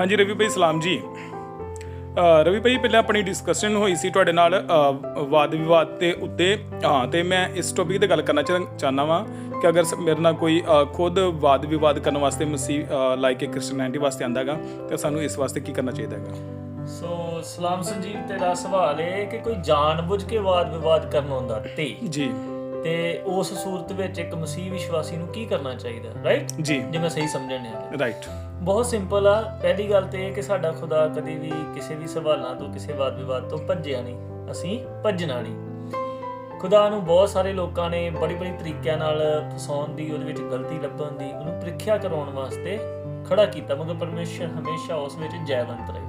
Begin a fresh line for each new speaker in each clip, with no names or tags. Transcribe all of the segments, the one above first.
ਹਾਂਜੀ ਰਵੀ ਭਾਈ ਸਲਾਮ ਜੀ। ਰਵੀ ਭਾਈ ਪਹਿਲਾਂ ਆਪਣੀ ਡਿਸਕਸ਼ਨ ਹੋਈ ਸੀ ਤੁਹਾਡੇ ਨਾਲ ਵਾਦ ਵਿਵਾਦ ਦੇ ਉੱਤੇ। ਹਾਂ ਤੇ ਮੈਂ ਇਸ ਟੌਪਿਕ ਤੇ ਗੱਲ ਕਰਨਾ ਚਾਹ- ਚਾਹੁੰਦਾ ਵਾਂ ਕਿ ਅਗਰ ਮੇਰੇ ਨਾਲ ਕੋਈ ਖੁਦ ਵਾਦ ਵਿਵਾਦ ਕਰਨ ਵਾਸਤੇ ਮਸੀਹ ਲਾਈਕ ਕਿ ਕ੍ਰਿਸਚੀਅਨਿਟੀ ਵਾਸਤੇ ਆਂਦਾ ਹੈਗਾ ਤਾਂ ਸਾਨੂੰ ਇਸ ਵਾਸਤੇ ਕੀ ਕਰਨਾ ਚਾਹੀਦਾ ਹੈਗਾ?
ਸੋ ਸਲਾਮ ਸੰਜੀਵ ਤੇਰਾ ਸਵਾਲ ਇਹ ਕਿ ਕੋਈ ਜਾਣਬੁੱਝ ਕੇ ਵਾਦ ਵਿਵਾਦ ਕਰਨ ਆਉਂਦਾ ਤੇ?
ਜੀ।
ਤੇ ਉਸ ਸੂਰਤ ਵਿੱਚ ਇੱਕ ਮਸੀਹ ਵਿਸ਼ਵਾਸੀ ਨੂੰ ਕੀ ਕਰਨਾ ਚਾਹੀਦਾ ਰਾਈਟ
ਜੀ।
ਜੇ ਮੈਂ ਸਹੀ ਸਮਝਣ ਡਿਆ।
ਰਾਈਟ
ਬਹੁਤ ਸਿੰਪਲ ਆ। ਪਹਿਲੀ ਗੱਲ ਤੇ ਇਹ ਕਿ ਸਾਡਾ ਖੁਦਾ ਕਦੀ ਵੀ ਕਿਸੇ ਵੀ ਸਵਾਲਾਂ ਤੋਂ ਕਿਸੇ ਵਾਦ ਵਿਵਾਦ ਤੋਂ ਭੱਜਿਆ ਨਹੀਂ। ਅਸੀਂ ਭੱਜਣਾ ਨਹੀਂ। ਖੁਦਾ ਨੂੰ ਬਹੁਤ ਸਾਰੇ ਲੋਕਾਂ ਨੇ ਬੜੀ ਬੜੀ ਤਰੀਕਿਆਂ ਨਾਲ ਫਸਾਉਣ ਦੀ ਉਹਦੇ ਵਿੱਚ ਗਲਤੀ ਲੱਭਣ ਦੀ ਉਹਨੂੰ ਪ੍ਰੀਖਿਆ ਕਰਾਉਣ ਵਾਸਤੇ ਖੜਾ ਕੀਤਾ। ਮਗਰ ਪਰਮੇਸ਼ਰ ਹਮੇਸ਼ਾ ਉਸ ਵਿੱਚ ਜੈਵੰਤ ਰਹੇ।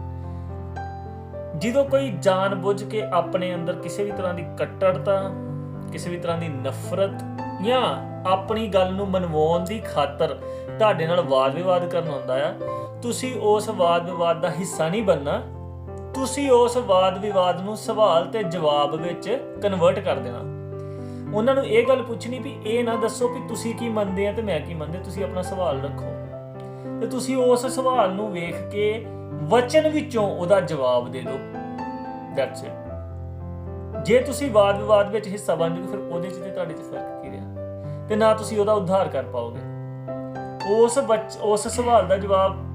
ਜਦੋਂ ਕੋਈ ਜਾਣ ਬੁੱਝ ਕੇ ਆਪਣੇ ਅੰਦਰ ਕਿਸੇ ਵੀ ਤਰ੍ਹਾਂ ਦੀ ਕੱਟੜਤਾ ਕਿਸੇ ਵੀ ਤਰ੍ਹਾਂ ਦੀ ਨਫ਼ਰਤ ਜਾਂ ਆਪਣੀ ਗੱਲ ਨੂੰ ਮਨਵਾਉਣ ਦੀ ਖਾਤਰ ਤੁਹਾਡੇ ਨਾਲ ਵਾਦ ਵਿਵਾਦ ਕਰਨ ਆਉਂਦਾ ਆ। ਤੁਸੀਂ ਉਸ ਵਾਦ ਵਿਵਾਦ ਦਾ ਹਿੱਸਾ ਨਹੀਂ ਬਣਨਾ। ਤੁਸੀਂ ਉਸ ਵਾਦ ਵਿਵਾਦ ਨੂੰ ਸਵਾਲ ਤੇ ਜਵਾਬ ਵਿੱਚ ਕਨਵਰਟ ਕਰ ਦੇਣਾ। ਉਹਨਾਂ ਨੂੰ ਇਹ ਗੱਲ ਪੁੱਛਣੀ ਵੀ ਇਹ ਨਾ ਦੱਸੋ ਵੀ ਤੁਸੀਂ ਕੀ ਮੰਨਦੇ ਆ ਤੇ ਮੈਂ ਕੀ ਮੰਨਦੇ, ਤੁਸੀਂ ਆਪਣਾ ਸਵਾਲ ਰੱਖੋ। ਤੇ ਤੁਸੀਂ ਉਸ ਸਵਾਲ ਨੂੰ ਵੇਖ ਕੇ ਵਚਨ ਵਿੱਚੋਂ ਉਹਦਾ ਜਵਾਬ ਦੇ ਦਿਓ। ਦੈਟਸ ਇਟ ਜੇ ਤੁਸੀਂ ਵਾਦ ਵਿਵਾਦ ਵਿੱਚ ਹਿੱਸਾ ਬਣ ਜਾਓਗੇ, ਫਿਰ ਉਹਦੇ 'ਚ ਤੇ ਤੁਹਾਡੇ 'ਚ ਫ਼ਰਕ ਕੀ ਰਿਹਾ? ਤੇ ਨਾ ਤੁਸੀਂ ਉਹਦਾ ਉਧਾਰ ਕਰ ਪਾਓਗੇ। ਉਸ ਬੱਚ- ਉਸ ਸਵਾਲ ਦਾ ਜਵਾਬ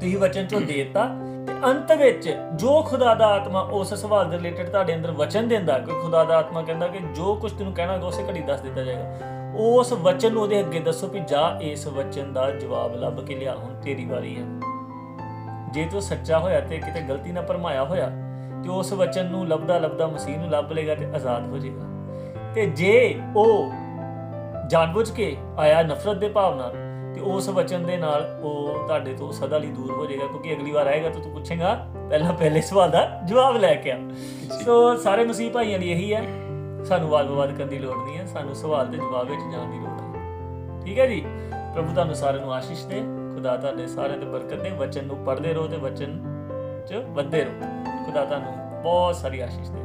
ਤੁਸੀਂ ਵਚਨ ਚੋਂ ਦੇਤਾ। ਤੇ ਅੰਤ ਵਿੱਚ ਜੋ ਖੁਦਾ ਦਾ ਆਤਮਾ ਉਸ ਸਵਾਲ ਦੇ ਰਿਲੇਟਡ ਤੁਹਾਡੇ ਅੰਦਰ ਵਚਨ ਦਿੰਦਾ, ਕਿ ਖੁਦਾ ਦਾ ਆਤਮਾ ਕਹਿੰਦਾ ਕਿ ਜੋ ਕੁਝ ਤੈਨੂੰ ਕਹਿਣਾ ਹੈਗਾ ਉਸੇ ਘੜੀ ਦੱਸ ਦਿੱਤਾ ਜਾਏਗਾ। ਉਸ ਵਚਨ ਨੂੰ ਉਹਦੇ ਅੱਗੇ ਦੱਸੋ ਵੀ ਜਾ ਇਸ ਵਚਨ ਦਾ ਜਵਾਬ ਲੱਭ ਕੇ ਲਿਆ, ਹੁਣ ਤੇਰੀ ਵਾਰੀ ਹੈ। ਜੇ ਤੂੰ ਸੱਚਾ ਹੋਇਆ ਤੇ ਕਿਤੇ ਗਲਤੀ ਨਾਲ ਭਰਮਾਇਆ ਹੋਇਆ ਤੇ ਉਸ ਵਚਨ ਨੂੰ ਲੱਭਦਾ ਲੱਭਦਾ ਮਸੀਹ ਨੂੰ ਲੱਭ ਲੇਗਾ ਤੇ ਆਜ਼ਾਦ ਹੋ ਜਾਏਗਾ। ਤੇ ਜੇ ਉਹ ਜਾਣਬੁੱਝ ਕੇ ਆਇਆ ਨਫ਼ਰਤ ਦੇ ਭਾਵ ਨਾਲ ਤੇ ਉਸ ਵਚਨ ਦੇ ਨਾਲ ਉਹ ਤੁਹਾਡੇ ਤੋਂ ਸਦਾ ਲਈ ਦੂਰ ਹੋ ਜਾਏਗਾ ਕਿਉਂਕਿ ਅਗਲੀ ਵਾਰ ਆਏਗਾ ਤਾਂ ਤੂੰ ਪੁੱਛੇਗਾ ਪਹਿਲਾਂ ਪਹਿਲੇ ਸਵਾਲ ਦਾ ਜਵਾਬ ਲੈ ਕੇ ਆ। ਸੋ ਸਾਰੇ ਮਸੀਹ ਭਾਈਆਂ ਲਈ ਇਹੀ ਹੈ ਸਾਨੂੰ ਵਾਦ ਵਿਵਾਦ ਕਰਨ ਦੀ ਲੋੜ ਨਹੀਂ ਹੈ ਸਾਨੂੰ ਸਵਾਲ ਤੇ ਜਵਾਬ ਵਿੱਚ ਜਾਣ ਦੀ ਲੋੜ ਹੈ ਠੀਕ ਹੈ ਜੀ? ਪ੍ਰਭੂ ਤੁਹਾਨੂੰ ਸਾਰਿਆਂ ਨੂੰ ਆਸ਼ੀਸ਼ ਦੇ ਖੁਦਾ ਤੁਹਾਡੇ ਸਾਰਿਆਂ ਤੇ ਬਰਕਤ ਦੇ ਵਚਨ ਨੂੰ ਪੜ੍ਹਦੇ ਰਹੋ ਤੇ ਵਚਨ ਚ ਵੱਧਦੇ ਰਹੋ। ਖੁਦਾ ਤੁਹਾਨੂੰ ਬਹੁਤ ਸਾਰੀ ਆਸ਼ੀਸ਼ ਦੇ